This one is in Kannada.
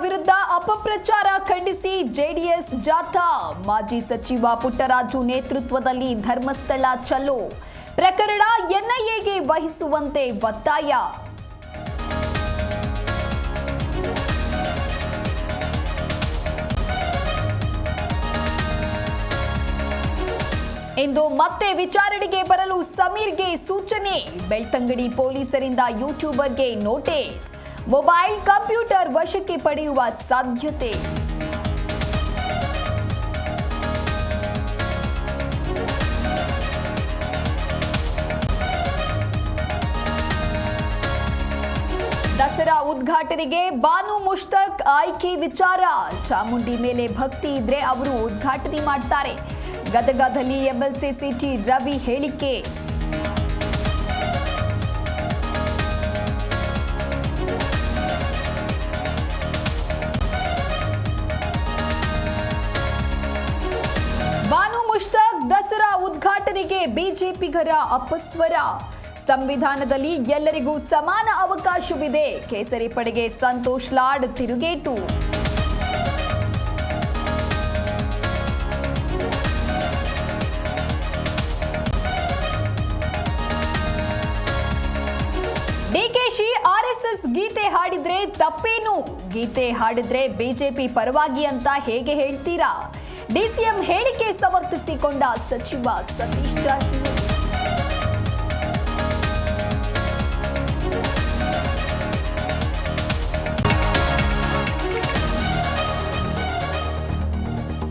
ವಿರುದ್ಧ ಅಪಪ್ರಚಾರ ಖಂಡಿಸಿ ಜೆಡಿಎಸ್ ಜಾಥಾ. ಮಾಜಿ ಸಚಿವ ಪುಟ್ಟರಾಜು ನೇತೃತ್ವದಲ್ಲಿ ಧರ್ಮಸ್ಥಳ ಚಲೋ. ಪ್ರಕರಣ ಎನ್ಐಎಗೆ ವಹಿಸುವಂತೆ ಒತ್ತಾಯ. ಇಂದು ಮತ್ತೆ ವಿಚಾರಣೆಗೆ ಬರಲು ಸಮೀರ್ಗೆ ಸೂಚನೆ. ಬೆಳ್ತಂಗಡಿ ಪೊಲೀಸರಿಂದ ಯೂಟ್ಯೂಬರ್ಗೆ ನೋಟಿಸ್. ಮೊಬೈಲ್ ಕಂಪ್ಯೂಟರ್ ವಶಕ್ಕೆ ಪಡೆಯುವ ಸಾಧ್ಯತೆ. ದಸರಾ ಉದ್ಘಾಟನೆಗೆ ಬಾನು ಮುಷ್ತಕ್ ಆಯ್ಕೆ ವಿಚಾರ. ಚಾಮುಂಡಿ ಮೇಲೆ ಭಕ್ತಿ ಇದ್ರೆ ಅವರು ಉದ್ಘಾಟನೆ ಮಾಡ್ತಾರೆ. ಗದಗದಲ್ಲಿ ಎಂಎಲ್ಸಿ ಸಿಟಿ ರವಿ ಹೇಳಿಕೆ. ಉದ್ಘಾಟನೆಗೆ ಬಿಜೆಪಿಗರ ಅಪಸ್ವರ. ಸಂವಿಧಾನದಲ್ಲಿ ಎಲ್ಲರಿಗೂ ಸಮಾನ ಅವಕಾಶವಿದೆ. ಕೇಸರಿ ಪಡೆಗೆ ಸಂತೋಷ್ ಲಾಡ್ ತಿರುಗೇಟು. ಡಿಕೆಶಿ ಆರ್ಎಸ್ಎಸ್ ಗೀತೆ ಹಾಡಿದ್ರೆ ತಪ್ಪೇನು? ಗೀತೆ ಹಾಡಿದ್ರೆ ಬಿಜೆಪಿ ಪರವಾಗಿ ಅಂತ ಹೇಗೆ ಹೇಳ್ತೀರಾ? ಡಿಸಿಎಂ ಹೇಳಿಕೆ ಸಮರ್ಥಿಸಿಕೊಂಡ ಸಚಿವ ಸತೀಶ್ ಜಾರಕಿಹೊಳಿ.